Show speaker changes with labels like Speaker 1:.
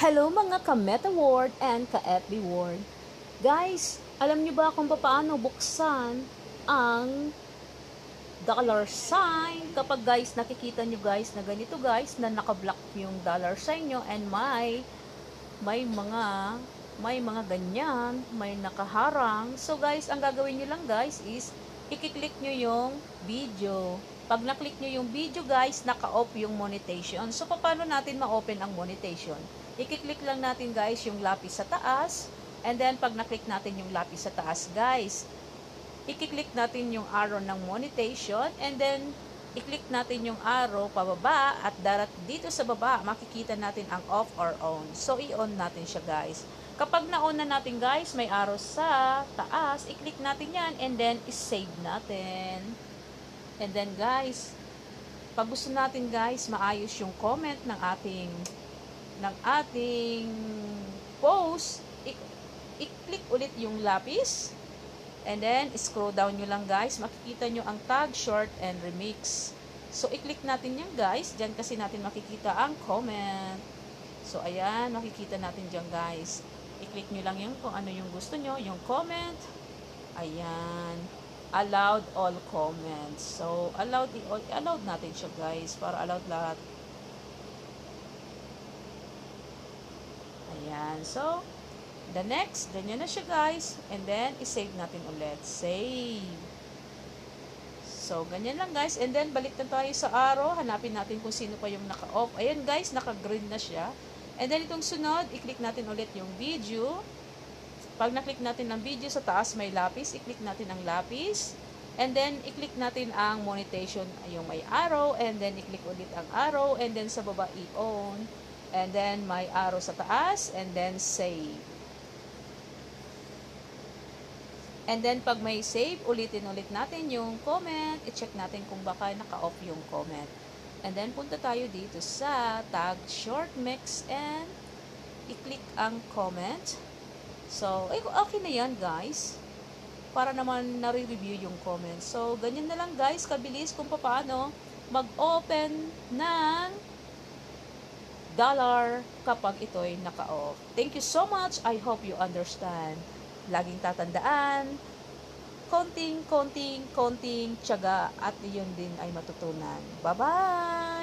Speaker 1: Hello mga ka-Meta World and ka-FB World. Guys, alam niyo ba kung paano buksan ang dollar sign kapag guys nakikita niyo guys na ganito guys na nakablock yung dollar sign nyo and may may mga may mga ganyan, may nakaharang. So guys, ang gagawin niyo lang guys is i-click nyo yung video. Pag na-click nyo yung video guys, naka-off yung monetization. So paano natin ma-open ang monetization? I-click lang natin guys yung lapis sa taas. And then pag na-click natin yung lapis sa taas guys, i-click natin yung arrow ng monetization and then i-click natin yung arrow pababa at darat dito sa baba makikita natin ang off or on. So i-on natin siya guys. Kapag na-on na natin guys, may arrow sa taas, i-click natin yan and then i-save natin. And then guys, pag gusto natin guys, maayos yung comment ng ating ng ating post, i-click ulit yung lapis. And then, scroll down nyo lang guys. Makikita nyo ang tag, short, and remix. So, i-click natin yan guys. Diyan kasi natin makikita ang comment. So, ayan. Makikita natin dyan guys. I-click nyo lang yung kung ano yung gusto nyo. Yung comment. Ayan. Allowed all comments. So, allowed, allowed natin siya guys. Para allowed lahat. Ayan. So, the next, ganyan na siya guys. And then, isave natin ulit. Save. So, ganyan lang guys. And then, balik na tayo sa arrow. Hanapin natin kung sino pa yung naka-off. Ayan guys, naka-green na siya. And then, itong sunod, i-click natin ulit yung video. Pag na-click natin ang video, sa taas may lapis. I-click natin ang lapis. And then, i-click natin ang monetization, yung may arrow. And then, i-click ulit ang arrow. And then, sa baba, i-on. And then, may arrow sa taas. And then, save. And then, pag may save, ulitin ulit natin yung comment. I-check natin kung baka naka-off yung comment. And then, punta tayo dito sa tag short mix and i-click ang comment. So, ay, okay na yan, guys. Para naman nare-review yung comment. So, ganyan na lang, guys. Kabilis kung paano mag-open ng dollar kapag ito'y naka-off. Thank you so much. I hope you understand. Laging tatandaan, konting, konting, konting tiyaga at yun din ay matutunan. Bye-bye!